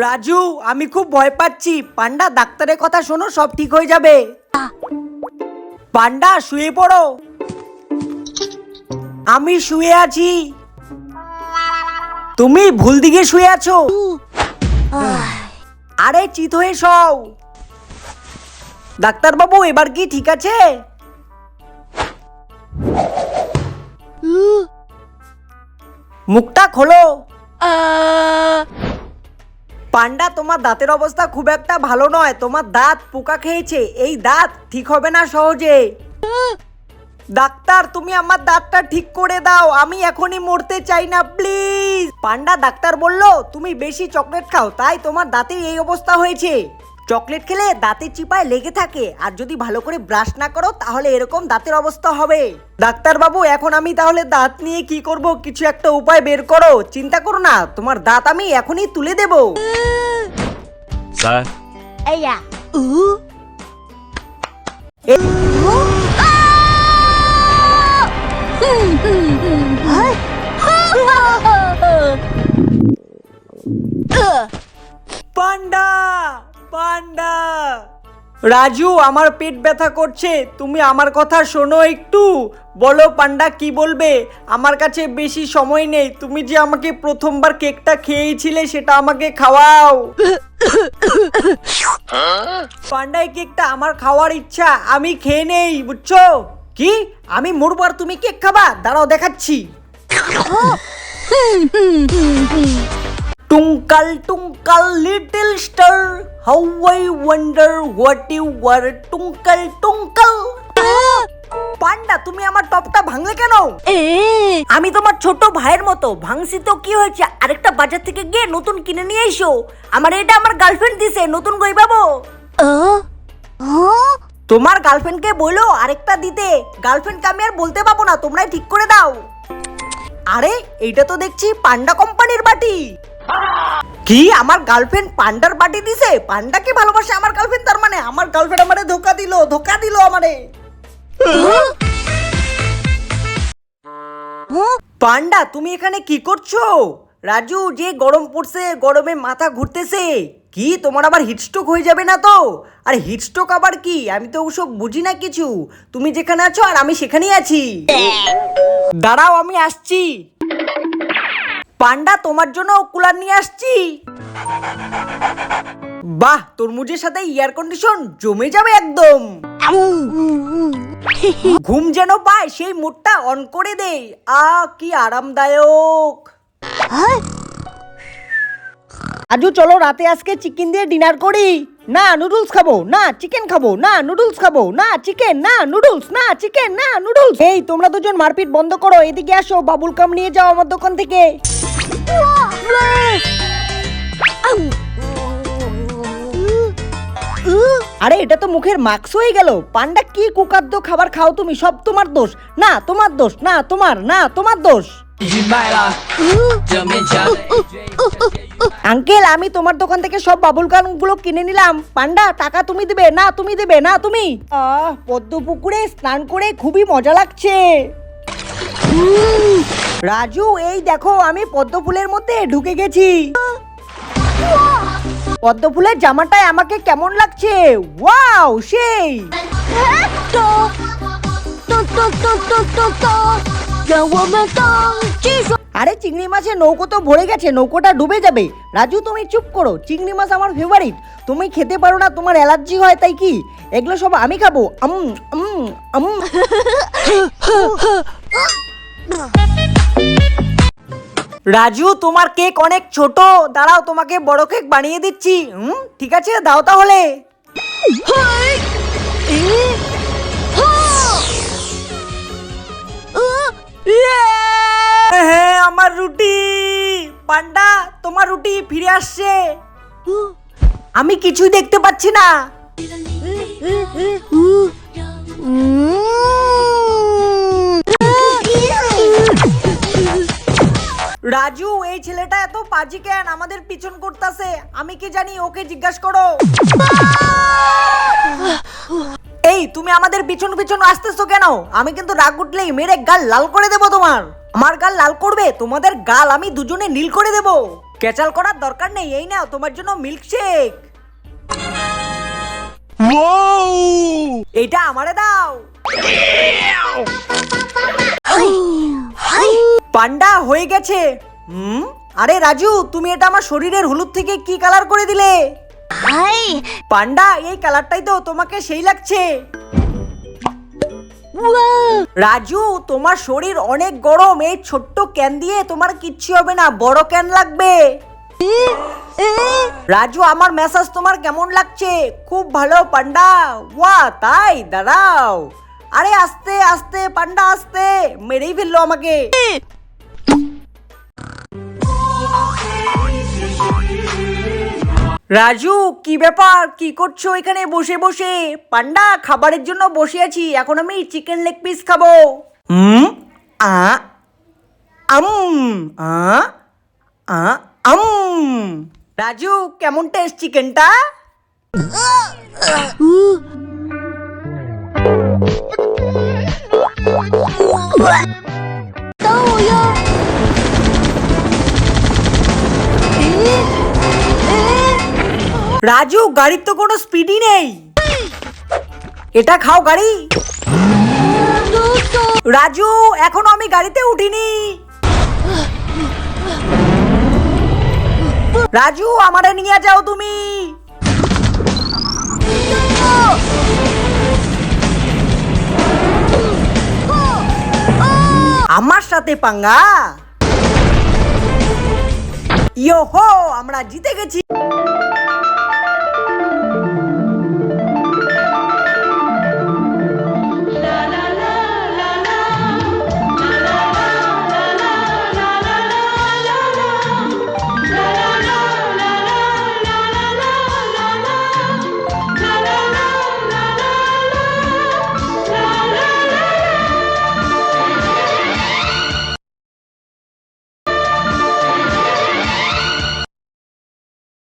রাজু, আমি খুব ভয় পাচ্ছি। পান্ডা, ডাক্তারের কথা শোনো, সব ঠিক হয়ে যাবে। পান্ডা, শুয়ে পড়ো। আমি শুয়ে আছি। তুমি ভুল দিকে শুয়ে আছো। আরে, চিত হয়ে সও ডাক্তারবাবু, এবার কি ঠিক আছে? মুখটা খোলো। পান্ডা, তোমার দাঁতের অবস্থা খুব একটা ভালো নয়। তোমার দাঁত পোকা খেয়েছে। এই দাঁত ঠিক হবে না সহজে। ডাক্তার, তুমি আমার দাঁতটা ঠিক করে দাও। আমি এখনই মরতে চাই না, প্লিজ। পান্ডা, ডাক্তার বলল, তুমি বেশি চকলেট খাও, তাই তোমার দাঁতের এই অবস্থা হয়েছে। চকলেট খেলে দাঁতের চিপায় লেগে থাকে। আর যদি ভালো করে ব্রাশ না করো তাহলে এরকম দাঁতের অবস্থা হবে। ডাক্তারবাবু এখন আমি তাহলে দাঁত নিয়ে কি করব? কিছু একটা উপায় বের করো। চিন্তা করো না তোমার দাঁত আমি এখনই তুলে দেব। পান্ডা! পান্ডা। রাজু, আমার পেট ব্যথা করছে। তুমি আমার কথা শোনো একটু। বলো পান্ডা, কি বলবে? আমার কাছে বেশি সময় নেই। তুমি যে আমাকে প্রথমবার কেকটা খেয়েছিলে, সেটা আমাকে খাওয়াও। পান্ডা এই কেকটা আমার খাওয়ার ইচ্ছা। আমি খেয়ে নেই, বুঝছ? কি? আমি মরবার তুমি কেক খাবা? দাঁড়াও, দেখাচ্ছি। Twinkle twinkle little star How I wonder what you were twinkle twinkle. Panda তুমি আমার টপটা ভাঙলে কেন? আমি তোমার ছোট ভাইয়ের মতো ভাঙছি তো কি হয়েছে? আরেকটা বাজার থেকে গিয়ে নতুন কিনে নিয়ে এসো। আমার এটা আমার গার্লফ্রেন্ড দিছে নতুন গই পাবো। তোমার গার্লফ্রেন্ডকে বলো আরেকটা দিতে। গার্লফ্রেন্ডকে আমি আর বলতে পাবো না তোমরাই ঠিক করে দাও। আরে এইটা তো দেখছি পান্ডা কোম্পানির বাটি। কি? আমার গার্লফ্রেন্ড পান্ডার বাটি দিছে? পান্ডাকে ভালোবাসে আমার গার্লফ্রেন্ড তার মানে আমার গার্লফ্রেন্ড আমারে ধোকা দিল ধোকা দিল আমারে। পান্ডা, তুমি এখানে কি করছ? রাজু, যে গরম পড়ছে, গরমে মাথা ঘুরতেছে। কি, তোমার আবার হিটস্ট্রোক হয়ে যাবে না তো? আর হিটস্ট্রোক আবার কি? আমি তো ওসব বুঝি না কিছু। তুমি যেখানে আছো আর আমি সেখানেই আছি। দাঁড়াও, আমি আসছি। পান্ডা, তোমার জন্য কুলার নিয়ে আসছি। বাহ, তরমুজের সাথে এয়ার কন্ডিশন জমে যাবে একদম। ঘুম যেন পায়, সেই মোডটা অন করে দে। আ, কি আরামদায়ক। আজু, চলো রাতে আজকে চিকেন দিয়ে ডিনার করি। না নুডলস খাব, না চিকেন খাব, না নুডলস খাব, না চিকেন না নুডলস না চিকেন না নুডলস এই, তোমরা দুজন মারপিট বন্ধ করো, এদিকে আসো, বাবুল কাম নিয়ে যাও আমার দোকান থেকে। আরে, এটা তো মুখের মাস্ক হয়ে গেল। পান্ডা, কি কুকাদ্য খাবার খাও তুমি? সব তোমার দোষ। না, তোমার দোষ। না, তোমার। না, তোমার দোষ। আঙ্কেল, আমি তোমার দোকান থেকে সব বাবুল কানগুলো কিনে নিলাম। পান্ডা, টাকা তুমি দেবে? না, তুমি দেবে? না, তুমি? পদ্ম পুকুরে স্নান করে খুবই মজা লাগছে। রাজু, এই দেখো, আমি পদ্ম ফুলের মধ্যে ঢুকে গেছি। পদ্ম ফুলের জামাটায় আমাকে কেমন লাগছে? ওয়াও, সেই। আরে, চিংড়ি মাছের নৌকো তো ভরে গেছে, নৌকোটা ডুবে যাবে। রাজু, তুমি চুপ করো, চিংড়ি মাছ আমার ফেভারিট তুমি খেতে পারো না, তোমার অ্যালার্জি হয়, তাই কি? এগুলো সব আমি খাব। আম আম আম। রাজু তোমার কেক অনেক ছোট দাঁড়াও তোমাকে বড় কেক বানিয়ে দিচ্ছি হুম ঠিক আছে দাও তাহলে হ্যাঁ আমার রুটি পান্ডা তোমার রুটি ফিরে আসছে আমি কিছুই দেখতে পাচ্ছি না রাজু এই ছেলেটা এত পাজি কেন? আমাদের পিছন করতেছে। আমি কি জানি ওকে জিজ্ঞাসা করো। এই তুমি আমাদের পিছন পিছন আসতেছো কেন? আমি কিন্তু রাগ উঠলেই মেরে গাল লাল করে দেবো তোমার। আমার গাল লাল করবে তোমাদের গাল আমি দুজনে নীল করে দেবো। ক্যাচাল করার দরকার নেই এই নাও তোমার জন্য মিল্কশেক এইটা আমারে দাও। পান্ডা হয়ে গেছে। হুম? আরে রাজু তুমি এটা আমার শরীরের হলুদ থেকে কি কালার করে দিলে? হাই। পান্ডা এই কালারটাই তো তোমাকে সেই লাগছে। রাজু তোমার শরীর অনেক গরম এই ছোট্ট ক্যান দিয়ে তোমার কিচ্ছু হবে না বড় ক্যান লাগবে। রাজু আমার মেসাজ তোমার কেমন লাগছে? খুব ভালো পান্ডা। ওয়া তাই দাঁড়াও। আরে আস্তে আস্তে পান্ডা আস্তে মেরেই ফেলল আমাকে। রাজু কি ব্যাপার কি করছ এখানে বসে বসে পান্ডা খাবারের জন্য বসে আছি এখন আমি চিকেন লেগ পিস খাব হুম আ আম আ আ আম রাজু কেমন টেস্ট চিকেনটা 等 রাজু, গাড়ির তো কোনো স্পিডই নেই। এটা খাও গাড়ি। রাজু, এখনও আমি গাড়িতে উঠিনি। রাজু, আমারে নিয়ে যাও তুমি। আমার সাথে পাঙ্গা। ইয়ো হো আমরা জিতে গেছি।